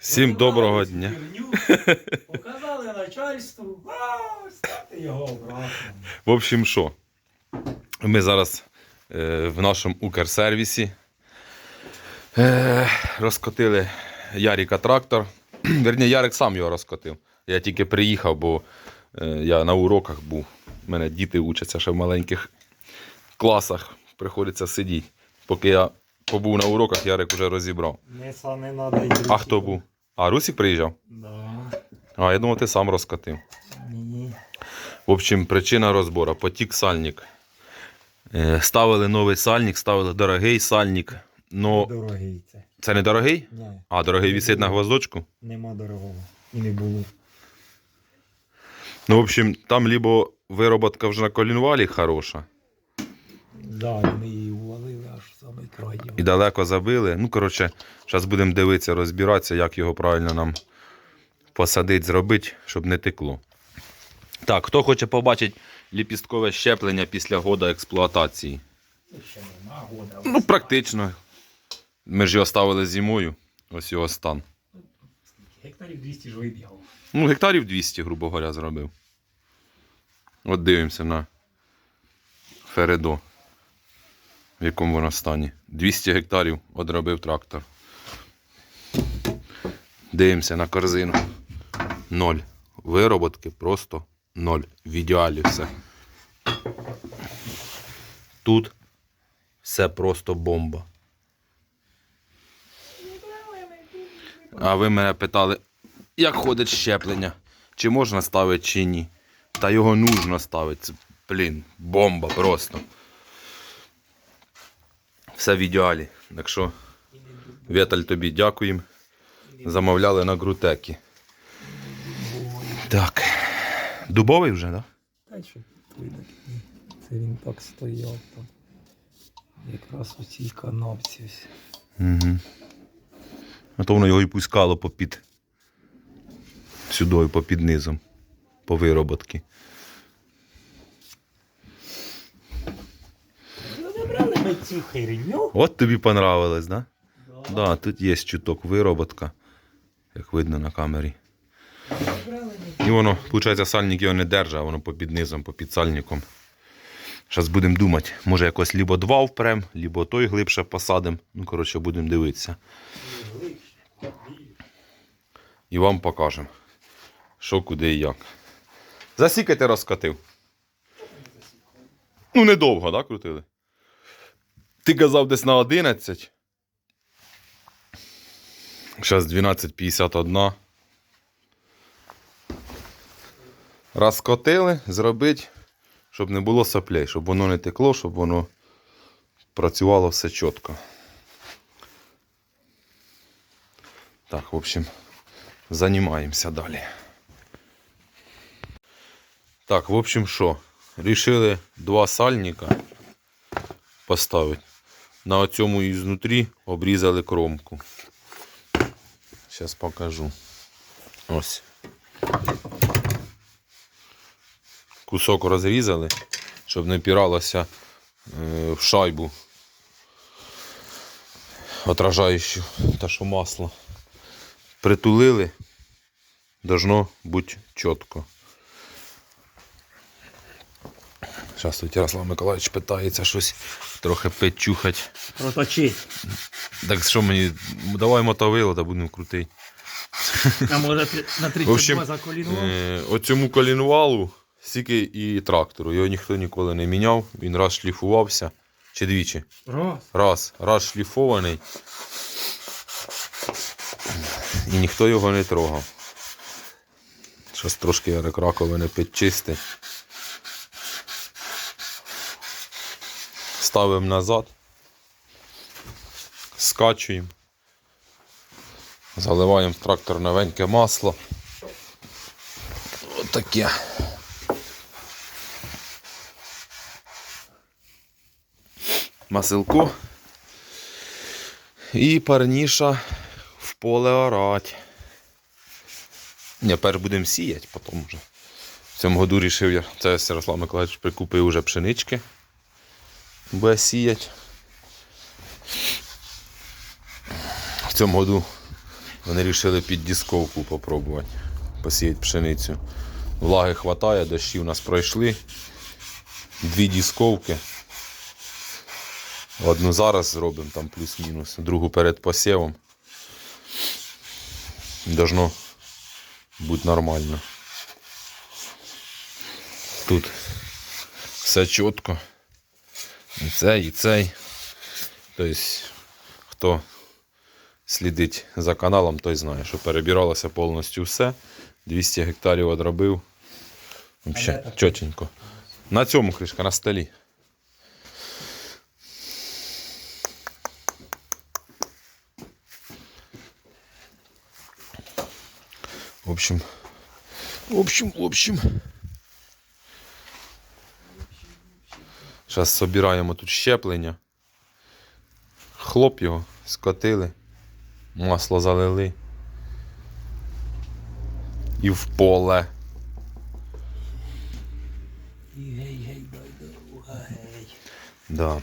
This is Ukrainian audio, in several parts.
Всім доброго дня. херню, Показали начальству, а, ставте його обратно. В общем, що? Ми зараз е, в нашому Укрсервісі е, розкотили Яріка трактор. Верні, Ярик сам його розкотив. Я тільки приїхав, бо е, я на уроках був. У мене діти учаться ще в маленьких класах. Приходиться сидіти. Поки я побув на уроках, Ярик вже розібрав. Не надо А хто був? А, Русік приїжджав? Да. А, я думав, ти сам розкотив. Ні. В общем, причина розбору. Потік сальник. Е, Ставили новий сальник, ставили дорогий сальник. Но Дорогий це. це не дорогий? Ні, А, дорогий висить на гвоздочку. нема дорогого. І не було. Ну, в общем, там либо вироботка вже на колінвалі хороша, Да, вони її увалили аж самий край. і далеко забили. Ну, коротше, зараз будемо дивитися, розбиратися, як його правильно нам посадити, зробити, щоб не текло. Так, хто хоче побачити ліпісткове щеплення після года експлуатації? Ще нема года. Ну, практично. Ми ж його ставили зимою. Ось його стан. Гектарів 200 ж вибігав. Ну, гектарів 200, грубо говоря, зробив. От дивимося на Фередо. В якому воно стані. 200 гектарів одробив трактор. Дивимося на корзину. Ноль. Вироботки просто ноль. В ідеалі все. Тут все просто бомба. А ви мене питали, як ходить щеплення? Чи можна ставити, чи ні? Та його нужно ставити. Блін, бомба просто. Все в ідеалі. Так що, Віталь, тобі дякуємо. Замовляли на грутекі. Так. Дубовий вже, так? Та що. Це він так стояв там. Якраз у цій канапці. ось. Угу. А то воно його і пускало попід. Сюди, попід низом. По вироботки. Ну, Забрали ми цю херню. От тобі понравилось, да? Да. Да, тут є чуток вироботка, як видно на камері. І воно, виходить, сальник його не держить, а воно попід низом, попід сальником. Зараз будемо думати, може якось лібо два впрем, лібо той глибше посадимо. Ну, коротше, будемо дивитися. І вам покажемо, що, куди і як. За скільки ти розкатив? Ну, недовго, так, крутили? Ти казав десь на 11. Зараз 12.51. Розкотили, зробити, щоб не було соплей, щоб воно не текло, щоб воно працювало все чітко. Так, в общем, займаємося далі. Так, в общем, що? Рішили два сальника поставити. На оцьому ізнутрі обрізали кромку. Зараз покажу. Ось. Кусок розрізали, щоб не піралося е, в шайбу отражаючу та що масло. Притулили, должно бути чітко. Зараз тут Ярослав Миколаївич питається щось трохи печухать. Проточи. Так що мені, давай мотовило та будемо крутий. А може на 32 общем, за коліно? Е, оцьому колінвалу, стільки і трактору. Його ніхто ніколи не міняв. Він раз шліфувався. Чи двічі? Раз. Раз. Раз шліфований. І ніхто його не трогав. Щось трошки раковини підчисти. Ставимо назад. Скачуємо. Заливаємо в трактор новеньке масло. Отаке. Масилку. І парніша в поле орать. Ні, перш будемо сіяти, потім вже. В цьому году рішив я, це Ярослав Миколаївич прикупив уже пшенички. Буде сіяти. В цьому году Вони вирішили під дисковку попробувати. Посіяти пшеницю. Влаги хватає, дощі у нас пройшли. Дві дисковки. Одну зараз зробимо там плюс-мінус, другу перед посівом. Должно бути нормально. Тут все чітко. І цей, і цей. Тобто, хто слідить за каналом, той знає, що перебиралося повністю все. 200 гектарів одробив. Взагалі, чотенько. На цьому кришка, на столі. В общем, в общем, в общем. Зараз собираємо тут щеплення. Хлоп його, скотили, масло залили. І в поле. Да.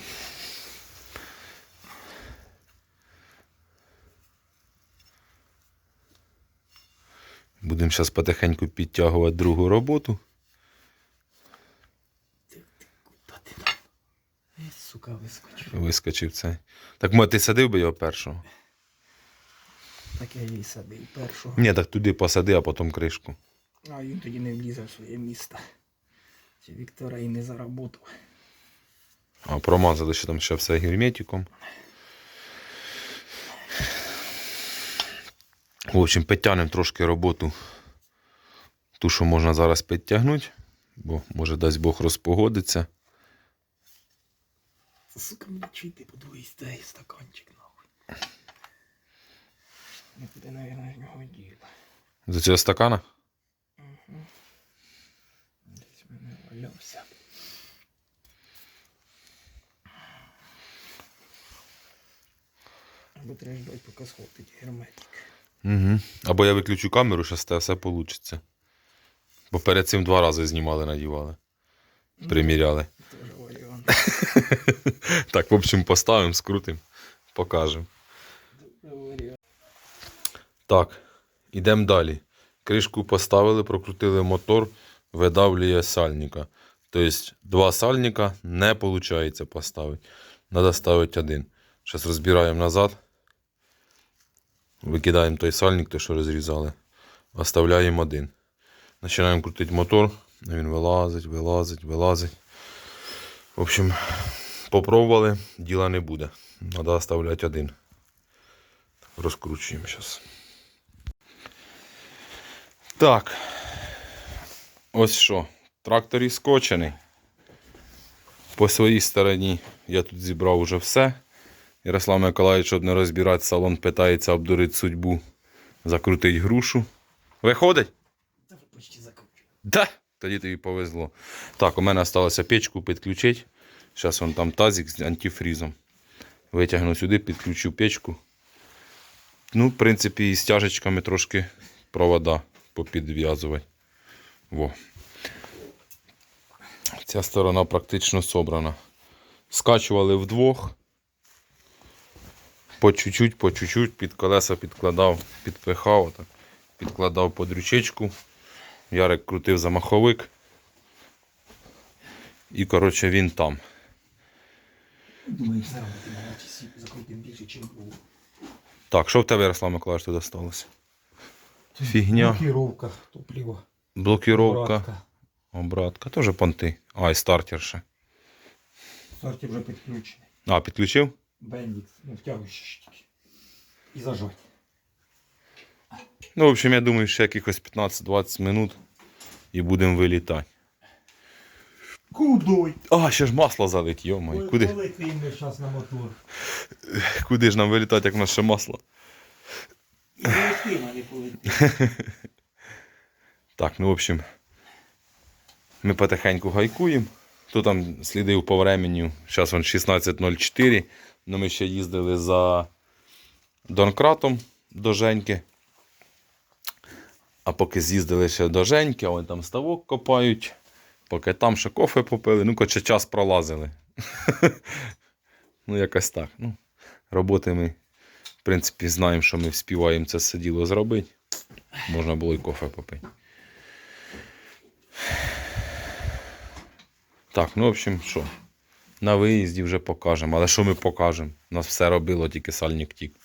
Будемо зараз потихеньку підтягувати другу роботу. Куда ти там? Ей, сука, вискочив. Вискочив цей. Так може ти садив би його першого? Так я її садив першого. Ні, так туди посади, а потім кришку. А він тоді не влізе в своє місто. Ці Віктора і не заработав. А промазали ще там ще все герметиком. В общем, підтягнемо трошки роботу. Ту, що можна зараз підтягнути, бо може дасть Бог розпогодиться. Сука, мені чити по другій стей стаканчик нахуй. Не буде, наверное, з нього. За цього стакана? Десь мене валявся. Або треба ждать, поки схопить герметик. Угу. Або я виключу камеру, зараз те все вийде. Бо перед цим два рази знімали, надівали. Приміряли. Тоже. Так, в общем, поставимо, скрутимо, покажемо. Так, ідемо далі. Кришку поставили, прокрутили мотор, видавлює сальника. Тобто два сальника не виходить поставити. Треба ставити один. Зараз розбираємо назад. Викидаємо той сальник, той, що розрізали. Оставляємо один. Починаємо крутити мотор. Він вилазить, вилазить, вилазить. В общем, попробували, діла не буде. Треба оставляти один. Розкручуємо зараз. Так. Ось що. Трактор і скочений. По своїй стороні я тут зібрав уже все. Ярослав Миколаївич, щоб не розбирати салон, питається обдурити судьбу, закрутить грушу. Виходить? Та вже почти закручу. Да. Тоді тобі повезло. Так, у мене залишилося печку підключити. Зараз вон там тазик з антифрізом. Витягну сюди, підключу печку. Ну, в принципі, і з тяжечками трошки провода попідв'язувати. Во. Ця сторона практично собрана. Скачували вдвох. По чуть-чуть, по чуть-чуть під колеса підкладав, підпихав, отак, підкладав под рючечку. Ярик крутив замаховик. І, коротше, він там. Думаю, все одно ти мене часів закрутив більше, ніж було. Так, що в тебе, Ярослав Миколаївич, туди сталося? Фігня. Блокировка, топливо. Блокіровка. Обратка. Обратка. Теж понти. А, і стартер ще. Старті вже підключений. А, підключив? Бендікс, ну втягуючи штуки. І зажать. Ну, в общем, я думаю, ще якихось 15-20 минут і будемо вилітати. Кудой? А, ще ж масло залить, йомай. Куди, Полетимо зараз на мотор. куди ж нам вилітати, як в нас ще масло? Так, ну, в общем, ми потихеньку гайкуємо. Хто там слідив по времени, зараз він 16.04. Ну, ми ще їздили за Донкратом до Женьки. А поки з'їздили ще до Женьки, вони там ставок копають. Поки там ще кофе попили, ну, коротше, час пролазили. ну, якось так. Ну, роботи ми в принципі, знаємо, що ми вспіваємо це все діло зробити. Можна було і кофе попити. Так, ну, в общем, що? На виїзді вже покажемо. Але що ми покажемо? Нас все робило, тільки сальник тік.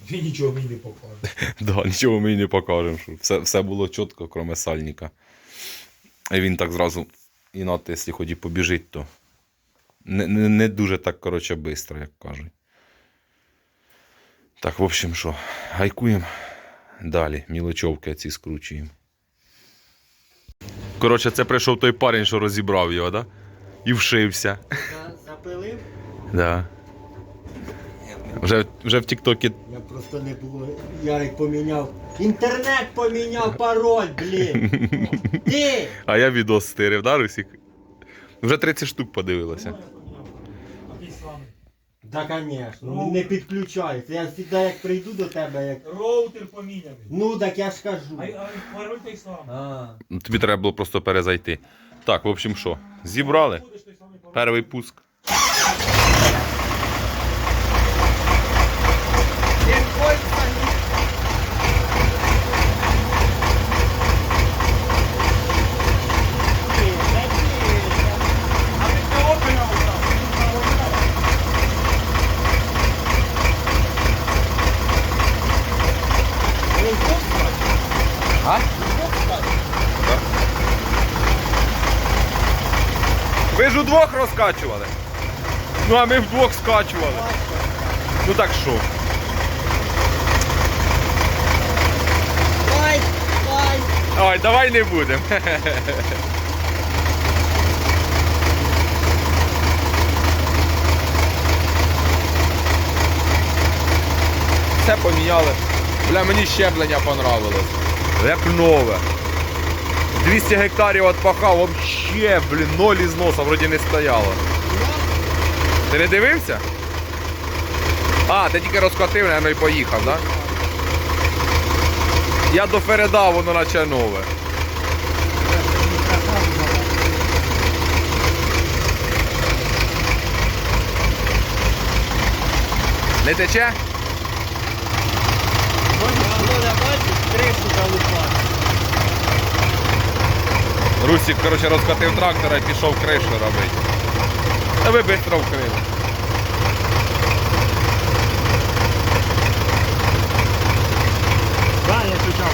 Він нічого мені не покаже. Да, нічого ми не покажемо. Що все, все було чітко, крім сальника. І він так зразу, і нате, якщо хоч і побіжить, то не, не, не дуже так, коротше, швидко, як кажуть. Так, в общем, що, гайкуємо далі. Мілочовки ці скручуємо. Коротше, це прийшов той парень, що розібрав його, да? І вшився. Запилив? Да. Вже, вже в Тіктокі Я просто не було. Ярик поміняв. Інтернет поміняв пароль, блін. Ти! А я відос стирив, да, Русік? Вже 30 штук подивилося. А ти сам. Да, звісно. Не підключається. Я завжди як прийду до тебе, як. Роутер поміняний. Ну так я ж кажу. А, а пароль той самий. А. Ну, Тобі треба було просто перезайти. Так, в общем, що? Зібрали. Перший пуск. А? Удвох розкачували. Ну, а ми вдвох скачували. Ну так що? Ой, ой. Ой, давай не будемо. Все поміняли. Бля, мені щеплення понравилось. Як нове. 200 гектарів отпахав, вообще, блін, ноль із носа вроді не стояло. Ти не дивився? А, ти тільки розкотив, наверное, і поїхав, так? Да? Я до передав, воно наче нове. Не тече? Володя, бачиш, кришу залупати. Русик, коротше, розкатив трактора і пішов кришу робити. Та ви швидко вкрили. Да, я включав.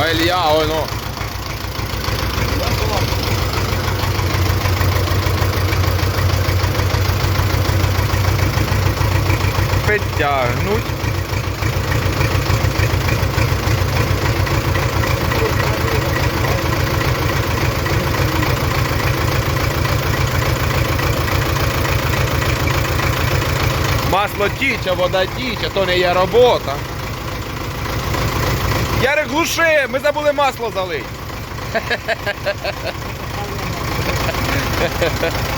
А Ілья, ой ну. Підтягнуть. Масло тіче, вода тіче, то не є робота. Ярик, глуши, ми забули масло залити.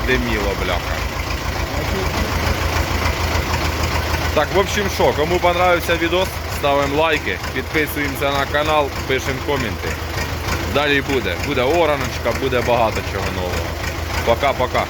надиміло, бляха. Так, в общем, що, кому понравився відос, ставимо лайки, підписуємося на канал, пишемо коменти. Далі буде. Буде ораночка, буде багато чого нового. Пока-пока.